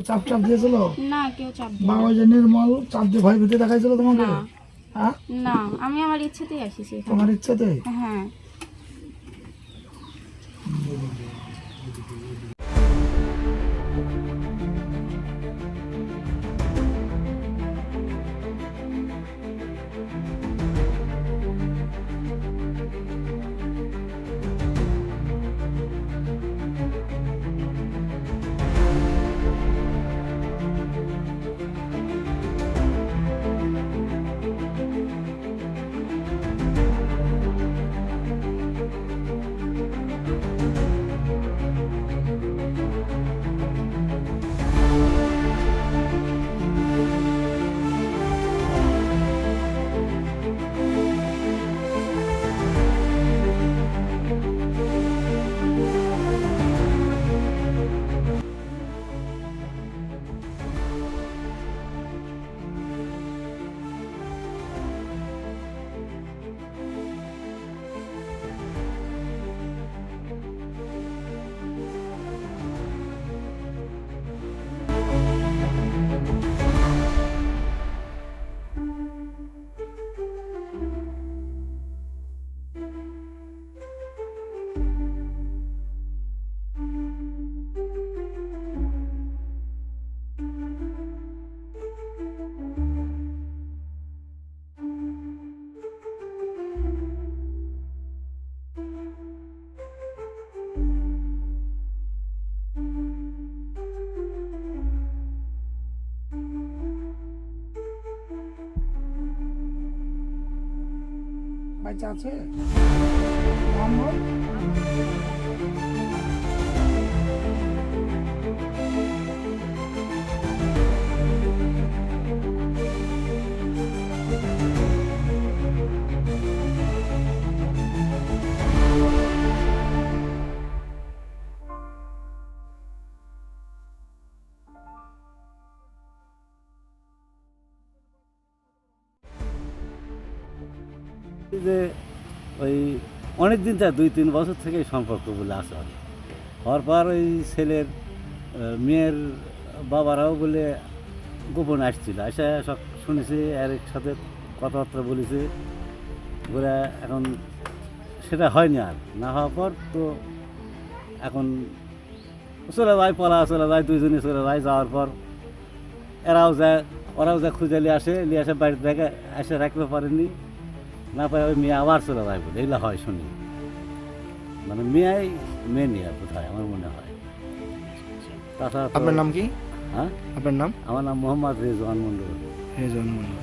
চাপ চাপ দিয়েছিল? না কেউ চাপ দেয় বা যে নির্মল চাপ দিয়ে ভয় ভীতি দেখাইছিল তোমাকে? না। হ্যাঁ? না আমি আমার ইচ্ছেতেই আসিছি তোমার ইচ্ছাতে হ্যাঁ। বাচ্চা আছে? যে ওই অনেক দিন থেকে দুই তিন বছর থেকে সম্পর্ক বলে আসা। হওয়ার পর ওই ছেলের মেয়ের বাবারাও বলে গোপন আসছিল। এসে সব শুনেছি, এর সাথে কথাবার্তা বলেছে। বলে এখন সেটা হয়নি আর। না হওয়ার পর তো এখন চলে যায়, পলা চলে যায়, দুইজনে চলে যায়। যাওয়ার পর এরাও যায়, ওরাও যা খুঁজে নিয়ে আসে নিয়ে আসে বাড়িতে থেকে এসে রাখতে পারেনি না পাই ওই মেয়ে আবার চলে যায় বলে এগুলো হয় শুনি। মানে মেয়াই মেয়ে নিয়ে কোথায় আমার মনে হয়। তাছাড়া আপনার নাম কি? হ্যাঁ? আপনার নাম? আমার নাম মোহাম্মদ রেজওয়ান মন্ডল রেজওয়ান মন্ডল